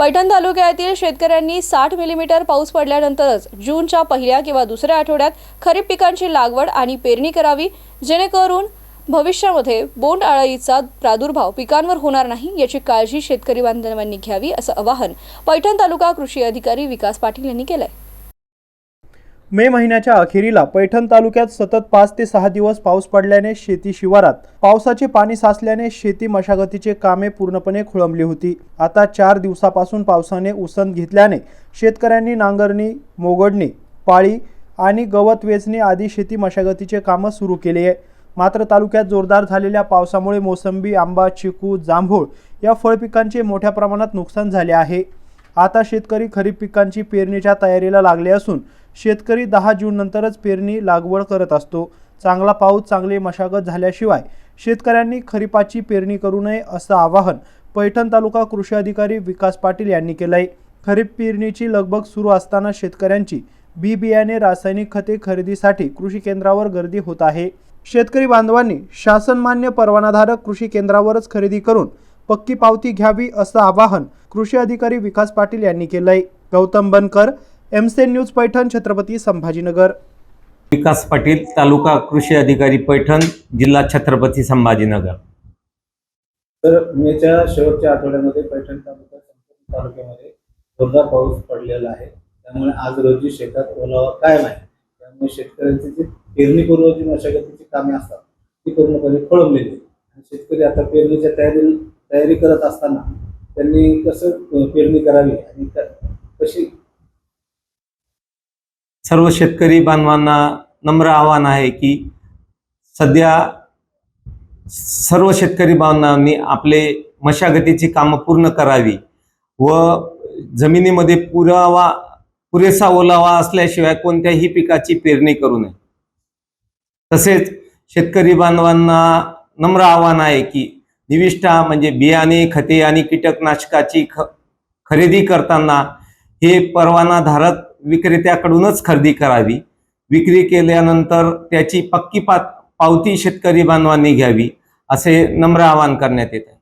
पैठण तालुक्यातील शेतकऱ्यांनी साठ मिलीमीटर पाऊस पडल्यानंतरच जूनच्या पहिल्या किंवा दुसऱ्या आठवड्यात खरीप पिकांची लागवड आणि पेरणी करावी जेणेकरून भविष्यामध्ये बोंड अळीचा प्रादुर्भाव पिकांवर होणार नाही याची काळजी शेतकरी बांधवांनी घ्यावी असं आवाहन पैठण तालुका कृषी अधिकारी विकास पाटील यांनी केलं आहे मे महिन्याच्या अखेरीला पैठण तालुक्यात सतत पाच ते सहा दिवस पाऊस पडल्याने शेती शिवारात. पावसाचे पाणी साचल्याने शेती मशागतीचे कामे पूर्णपणे खोळंबली होती. आता चार दिवसापासून पावसाने उसंत घेतल्याने शेतकऱ्यांनी नांगरणी मोगडणी पाळी आणि गवत वेचणे आदी शेती मशागतीचे कामं सुरू केली आहे. मात्र तालुक्यात जोरदार झालेल्या पावसामुळे मोसंबी आंबा चिकू जांभूळ या फळपिकांचे मोठ्या प्रमाणात नुकसान झाले आहे. आता शेतकरी खरीप पिकांची पेरणीच्या तयारीला लागले असून शेतकरी दहा जून नंतरच पेरणी लागवड करत असतो. चांगला पाऊस चांगली मशागत झाल्याशिवाय शेतकऱ्यांनी खरीपाची पेरणी करू नये असं आवाहन पैठण तालुका कृषी अधिकारी विकास पाटील यांनी केलं आहे खरीप पेरणीची लगबग सुरू असताना शेतकऱ्यांची बी बियाणे रासायनिक खते खरेदीसाठी कृषी केंद्रावर गर्दी होत आहे. शेतकरी बांधवांनी शासनमान्य परवानाधारक कृषी केंद्रावरच खरेदी करून पक्की पावती घ्यावी असं आवाहन कृषी अधिकारी विकास पाटील यांनी केलंय. गौतम बनकर एमसेन न्यूज पैठण छत्रपती संभाजीनगर. विकास पाटील तालुका कृषी अधिकारी पैठण जिल्हा छत्रपती संभाजीनगर. तर मेच्या शेवटच्या आठवड्यामध्ये पैठण तालुका संपूर्ण तालुक्यामध्ये जोरदार पाऊस पडलेला आहे. त्यामुळे आज रोजी शेतात ओलावा कायम आहे त्यामुळे शेतकऱ्यांची जी पेरणीपूर्व जी मशागतीची कामे असतात ती पूर्णपणे खोळंबलेली आणि शेतकरी आता पेरणीच्या तयारी तयारी करत असताना त्यांनी कसं पेरणी करावी आणि कशी? सर्व शेतकरी बांधवांना नम्र आव्हान आहे की सध्या सर्व शेतकरी बांधवांनी आपले मशागतीची कामं पूर्ण करावी व जमिनीमध्ये पुरावा पुरेसा ओलावा असल्याशिवाय कोणत्याही पिकाची पेरणी करू नये. तसेच शेतकरी बांधवांना नम्र आव्हान आहे की निविष्ठा म्हणजे बियाणे खते आणि कीटकनाशकाची ख खरेदी करताना हे परवानाधारक विक्रेत्याकडूनच खरेदी करावी. विक्री केल्यानंतर त्याची पक्की पा पावती शेतकरी बांधवांनी घ्यावी असे नम्र आवाहन करण्यात येत आहे.